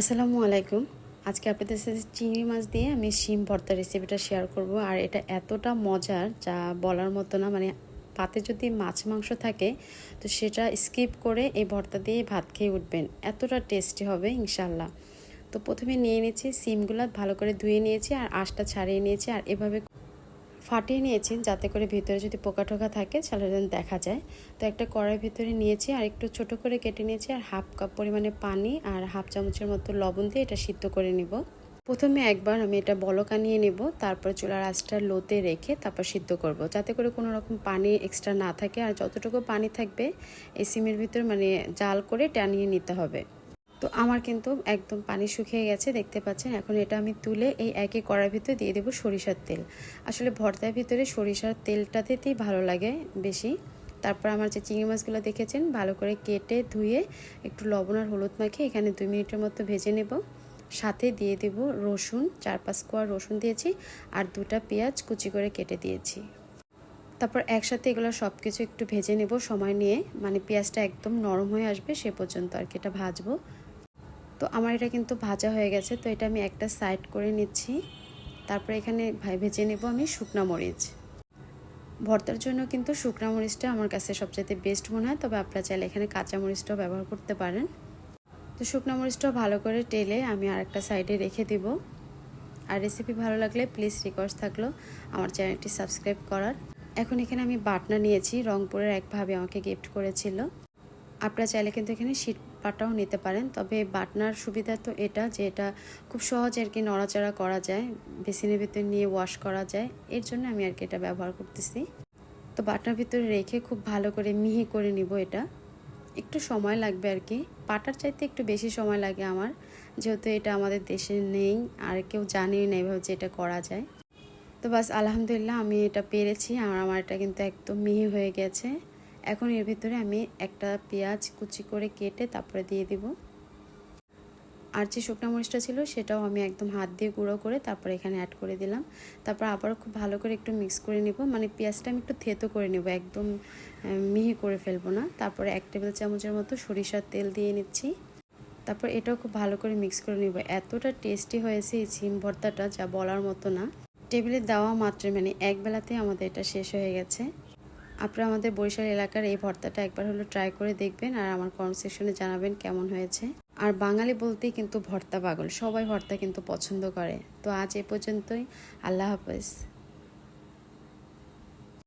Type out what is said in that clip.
আসসালামু আলাইকুম। আজকে আপনাদের সাথে চিংড়ি মাছ দিয়ে আমি শিম ভর্তা রেসিপিটা শেয়ার করব। আর এটা এতটা মজার যা বলার মতো না মানে পাতে যদি মাছ মাংস থাকে, তো সেটা স্কিপ করে এই ভর্তা দিয়ে ভাত খেয়ে উঠবেন। এতটা টেস্টি হবে ইনশাল্লাহ তো প্রথমে নিয়ে নিয়েছি সিমগুলো ভালো করে ধুয়ে নিয়েছি আর আঁশটা ছাড়িয়ে নিয়েছি আর এভাবে ফাটিয়ে নিয়েছি যাতে করে ভিতরে যদি পোকা টোকা থাকে তাহলে যেন দেখা যায়। তো একটা কড়াই ভিতরে নিয়েছি আর একটু ছোট করে কেটে নিয়েছি আর হাফ কাপ পরিমাণে পানি আর হাফ চামচের মতো লবণ দিয়ে এটা সিদ্ধ করে নিব। প্রথমে একবার আমি এটা বলকা নিয়ে নেব, তারপর চুলার আঁচটা লোতে রেখে তারপর সিদ্ধ করব। যাতে করে কোনো রকম পানি এক্সট্রা না থাকে আর যতটুকু পানি থাকবে, এই সিমের ভিতর মানে জাল করে টানিয়ে নিতে হবে। তো আমার কিন্তু একদম পানি শুকিয়ে গেছে, দেখতে পাচ্ছেন? এখন এটা আমি তুলে এই একই কড়ার ভিতরে দিয়ে দেবো সরিষার তেল। আসলে ভর্তার ভিতরে সরিষার তেলটাতেই ভালো লাগে বেশি। তারপর আমার যে চিংড়ি মাছগুলো দেখেছেন, ভালো করে কেটে ধুয়ে একটু লবণ আর হলুদ মাখিয়ে এখানে দুই মিনিটের মতো ভেজে নেব। সাথে দিয়ে দেব রসুন, চার পাঁচ কোয়া রসুন দিয়েছি আর দুটা পেঁয়াজ কুচি করে কেটে দিয়েছি। তারপর একসাথে এগুলো সব কিছু একটু ভেজে নেব সময় নিয়ে। মানে পেঁয়াজটা একদম নরম হয়ে আসবে সে পর্যন্ত আর কি, এটা ভাজবো। তো আমার এটা কিন্তু ভাজা হয়ে গেছে, তো এটা আমি একটা সাইড করে নিচ্ছি। তারপরে এখানে ভেজে নেব আমি শুকনো মরিচ। ভর্তার জন্য কিন্তু শুকনা মরিচটা আমার কাছে সবচেয়ে বেস্ট মনে হয়, তবে আপনারা চাইলে এখানে কাঁচা মরিচটাও ব্যবহার করতে পারেন। তো শুকনো মরিচটাও ভালো করে টেলে আমি আর একটা সাইডে রেখে দিব। আর রেসিপি ভালো লাগলে প্লিজ রিকোয়েস্ট থাকল আমার চ্যানেলটি সাবস্ক্রাইব করার। এখন এখানে আমি বাটনা নিয়েছি, রংপুরের একভাবে আমাকে গিফট করেছিল। আপনারা চাইলে কিন্তু এখানে শীত পাটাও নিতে পারেন। তবে বাটনার সুবিধা তো এটা যে এটা খুব সহজ আর কি নড়াচড়া করা যায়, বেসিনের ভিতরে নিয়ে ওয়াশ করা যায়। এর জন্য আমি আর কি এটা ব্যবহার করতেছি। তো বাটনার ভিতরে রেখে খুব ভালো করে মিহি করে নিব এটা। একটু সময় লাগবে আর কি। পাটার চাইতে একটু বেশি সময় লাগে আমার। যেহেতু এটা আমাদের দেশে নেই, আর কেউ জানেই না এভাবে যে এটা করা যায়। তো বাস আলহামদুলিল্লাহ আমি এটা পেরেছি। আর আমার এটা কিন্তু একদম মিহি হয়ে গেছে। এখন এর ভিতরে আমি একটা পেঁয়াজ কুচি করে কেটে তারপরে দিয়ে দিব। আর যে শুকনো মরিচটা ছিল সেটাও আমি একদম হাত দিয়ে গুঁড়ো করে তারপরে এখানে অ্যাড করে দিলাম। তারপর আবার খুব ভালো করে একটু মিক্স করে নিব। মানে পেঁয়াজটা আমি একটু থেতো করে নিব, একদম মিহি করে ফেলব না। তারপরে এক টেবিল চামচের মতো সরিষার তেল দিয়ে নিচ্ছি। তারপর এটাও খুব ভালো করে মিক্স করে নিব। এতটা টেস্টি হয়েছে এই সিম ভর্তাটা যা বলার মতো না। টেবিলে দেওয়া মাত্রই মানে এক বেলাতে আমাদের এটা শেষ হয়ে গেছে। আপনারা আমাদের বরিশাল এলাকার এই ভর্তাটা একবার হলো ট্রাই করে দেখবেন আর আমার কমেন্ট সেকশনে জানাবেন কেমন হয়েছে। আর বাঙালি বলতেই কিন্তু ভর্তা পাগল, সবাই ভর্তা কিন্তু পছন্দ করে। তো আজ এ পর্যন্তই, আল্লাহ হাফেজ।